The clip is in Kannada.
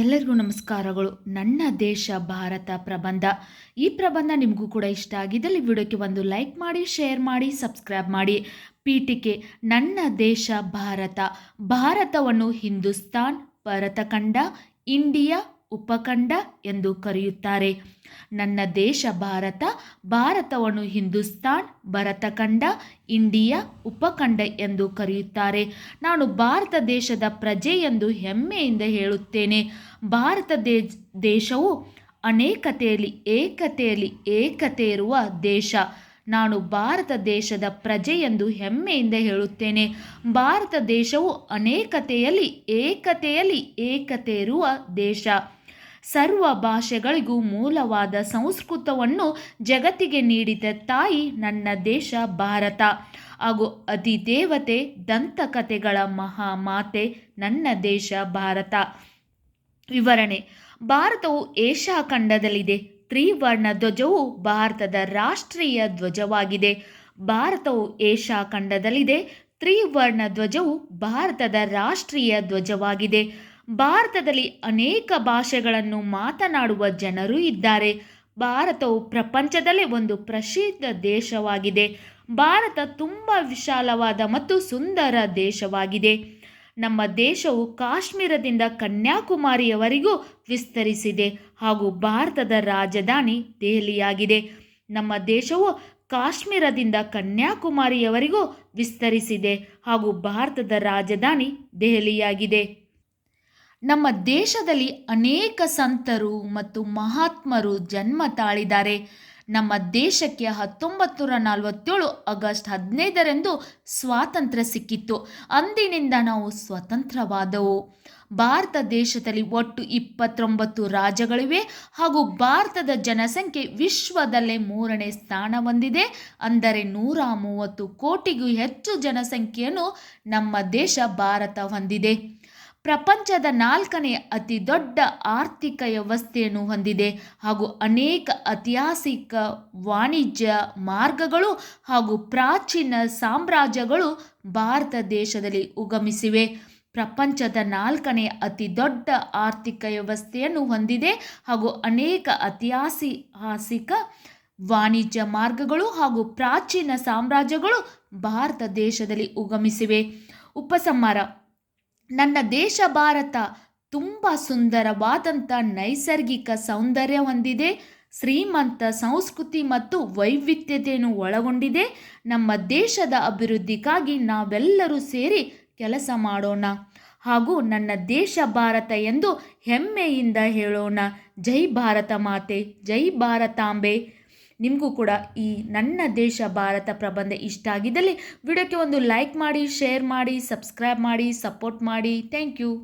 ಎಲ್ಲರಿಗೂ ನಮಸ್ಕಾರಗಳು. ನನ್ನ ದೇಶ ಭಾರತ ಪ್ರಬಂಧ. ಈ ಪ್ರಬಂಧ ನಿಮಗೂ ಕೂಡ ಇಷ್ಟ ಆಗಿದ್ದಲ್ಲಿ ವಿಡಿಯೋಕ್ಕೆ ಒಂದು ಲೈಕ್ ಮಾಡಿ, ಶೇರ್ ಮಾಡಿ, ಸಬ್ಸ್ಕ್ರೈಬ್ ಮಾಡಿ. ಪೀಠಿಕೆ, ನನ್ನ ದೇಶ ಭಾರತ. ಭಾರತವನ್ನು ಹಿಂದೂಸ್ತಾನ್, ಭರತಖಂಡ, ಇಂಡಿಯಾ ಉಪಖಂಡ ಎಂದು ಕರೆಯುತ್ತಾರೆ. ನನ್ನ ದೇಶ ಭಾರತ, ಭಾರತವನ್ನು ಹಿಂದೂಸ್ತಾನ್, ಭರತಖಂಡ, ಇಂಡಿಯಾ ಉಪಖಂಡ ಎಂದು ಕರೆಯುತ್ತಾರೆ. ನಾನು ಭಾರತ ದೇಶದ ಪ್ರಜೆ ಎಂದು ಹೆಮ್ಮೆಯಿಂದ ಹೇಳುತ್ತೇನೆ. ಭಾರತ ದೇಶವು ಅನೇಕತೆಯಲ್ಲಿ ಏಕತೆಯಲ್ಲಿ ಏಕತೆ ಇರುವ ದೇಶ. ನಾನು ಭಾರತ ದೇಶದ ಪ್ರಜೆ ಎಂದು ಹೆಮ್ಮೆಯಿಂದ ಹೇಳುತ್ತೇನೆ. ಭಾರತ ದೇಶವು ಅನೇಕತೆಯಲ್ಲಿ ಏಕತೆಯಲ್ಲಿ ಏಕತೆ ಇರುವ ದೇಶ. ಸರ್ವ ಭಾಷೆಗಳಿಗೂ ಮೂಲವಾದ ಸಂಸ್ಕೃತವನ್ನು ಜಗತ್ತಿಗೆ ನೀಡಿದ ತಾಯಿ ನನ್ನ ದೇಶ ಭಾರತ. ಹಾಗೂ ಅಧಿದೇವತೆ ದಂತಕಥೆಗಳ ಮಹಾಮಾತೆ ನನ್ನ ದೇಶ ಭಾರತ. ವಿವರಣೆ. ಭಾರತವು ಏಷ್ಯಾ ಖಂಡದಲ್ಲಿದೆ. ತ್ರಿವರ್ಣ ಧ್ವಜವು ಭಾರತದ ರಾಷ್ಟ್ರೀಯ ಧ್ವಜವಾಗಿದೆ. ಭಾರತವು ಏಷ್ಯಾ ಖಂಡದಲ್ಲಿದೆ. ತ್ರಿವರ್ಣ ಧ್ವಜವು ಭಾರತದ ರಾಷ್ಟ್ರೀಯ ಧ್ವಜವಾಗಿದೆ. ಭಾರತದಲ್ಲಿ ಅನೇಕ ಭಾಷೆಗಳನ್ನು ಮಾತನಾಡುವ ಜನರು ಇದ್ದಾರೆ. ಭಾರತವು ಪ್ರಪಂಚದಲ್ಲೇ ಒಂದು ಪ್ರಸಿದ್ಧ ದೇಶವಾಗಿದೆ. ಭಾರತ ತುಂಬ ವಿಶಾಲವಾದ ಮತ್ತು ಸುಂದರ ದೇಶವಾಗಿದೆ. ನಮ್ಮ ದೇಶವು ಕಾಶ್ಮೀರದಿಂದ ಕನ್ಯಾಕುಮಾರಿಯವರೆಗೂ ವಿಸ್ತರಿಸಿದೆ ಹಾಗೂ ಭಾರತದ ರಾಜಧಾನಿ ದೆಹಲಿಯಾಗಿದೆ. ನಮ್ಮ ದೇಶವು ಕಾಶ್ಮೀರದಿಂದ ಕನ್ಯಾಕುಮಾರಿಯವರೆಗೂ ವಿಸ್ತರಿಸಿದೆ ಹಾಗೂ ಭಾರತದ ರಾಜಧಾನಿ ದೆಹಲಿಯಾಗಿದೆ. ನಮ್ಮ ದೇಶದಲ್ಲಿ ಅನೇಕ ಸಂತರು ಮತ್ತು ಮಹಾತ್ಮರು ಜನ್ಮ ತಾಳಿದ್ದಾರೆ. ನಮ್ಮ ದೇಶಕ್ಕೆ ಹತ್ತೊಂಬತ್ತು ನಲವತ್ತೇಳು ಆಗಸ್ಟ್ ಹದಿನೈದರಂದು ಸ್ವಾತಂತ್ರ್ಯ ಸಿಕ್ಕಿತ್ತು. ಅಂದಿನಿಂದ ನಾವು ಸ್ವತಂತ್ರವಾದವು. ಭಾರತ ದೇಶದಲ್ಲಿ ಒಟ್ಟು ಇಪ್ಪತ್ತೊಂಬತ್ತು ರಾಜ್ಯಗಳಿವೆ ಹಾಗೂ ಭಾರತದ ಜನಸಂಖ್ಯೆ ವಿಶ್ವದಲ್ಲೇ ಮೂರನೇ ಸ್ಥಾನ ಹೊಂದಿದೆ. ಅಂದರೆ ನೂರ ಮೂವತ್ತು ಕೋಟಿಗೂ ಹೆಚ್ಚು ಜನಸಂಖ್ಯೆಯನ್ನು ನಮ್ಮ ದೇಶ ಭಾರತ ಹೊಂದಿದೆ. ಪ್ರಪಂಚದ ನಾಲ್ಕನೇ ಅತಿ ದೊಡ್ಡ ಆರ್ಥಿಕ ವ್ಯವಸ್ಥೆಯನ್ನು ಹೊಂದಿದೆ ಹಾಗೂ ಅನೇಕ ಐತಿಹಾಸಿಕ ವಾಣಿಜ್ಯ ಮಾರ್ಗಗಳು ಹಾಗೂ ಪ್ರಾಚೀನ ಸಾಮ್ರಾಜ್ಯಗಳು ಭಾರತ ದೇಶದಲ್ಲಿ ಉಗಮಿಸಿವೆ. ಪ್ರಪಂಚದ ನಾಲ್ಕನೇ ಅತಿ ದೊಡ್ಡ ಆರ್ಥಿಕ ವ್ಯವಸ್ಥೆಯನ್ನು ಹೊಂದಿದೆ ಹಾಗೂ ಅನೇಕ ಐತಿಹಾಸಿಕ ವಾಣಿಜ್ಯ ಮಾರ್ಗಗಳು ಹಾಗೂ ಪ್ರಾಚೀನ ಸಾಮ್ರಾಜ್ಯಗಳು ಭಾರತ ದೇಶದಲ್ಲಿ ಉಗಮಿಸಿವೆ. ಉಪಸಂಹಾರ ನನ್ನ ದೇಶ ಭಾರತ ತುಂಬ ಸುಂದರವಾದಂಥ ನೈಸರ್ಗಿಕ ಸೌಂದರ್ಯ ಹೊಂದಿದೆ, ಶ್ರೀಮಂತ ಸಂಸ್ಕೃತಿ ಮತ್ತು ವೈವಿಧ್ಯತೆಯನ್ನು ಒಳಗೊಂಡಿದೆ. ನಮ್ಮ ದೇಶದ ಅಭಿವೃದ್ಧಿಗಾಗಿ ನಾವೆಲ್ಲರೂ ಸೇರಿ ಕೆಲಸ ಮಾಡೋಣ ಹಾಗೂ ನನ್ನ ದೇಶ ಭಾರತ ಎಂದು ಹೆಮ್ಮೆಯಿಂದ ಹೇಳೋಣ. ಜೈ ಭಾರತ ಮಾತೆ, ಜೈ ಭಾರತಾಂಬೆ. ನಿಮಗೂ ಕೂಡ ಈ ನನ್ನ ದೇಶ ಭಾರತ ಪ್ರಬಂಧ ಇಷ್ಟ ಆಗಿದ್ದಲ್ಲಿ ವಿಡಿಯೋಕ್ಕೆ ಒಂದು ಲೈಕ್ ಮಾಡಿ ಶೇರ್ ಮಾಡಿ ಸಬ್ಸ್ಕ್ರೈಬ್ ಮಾಡಿ ಸಪೋರ್ಟ್ ಮಾಡಿ. Thank you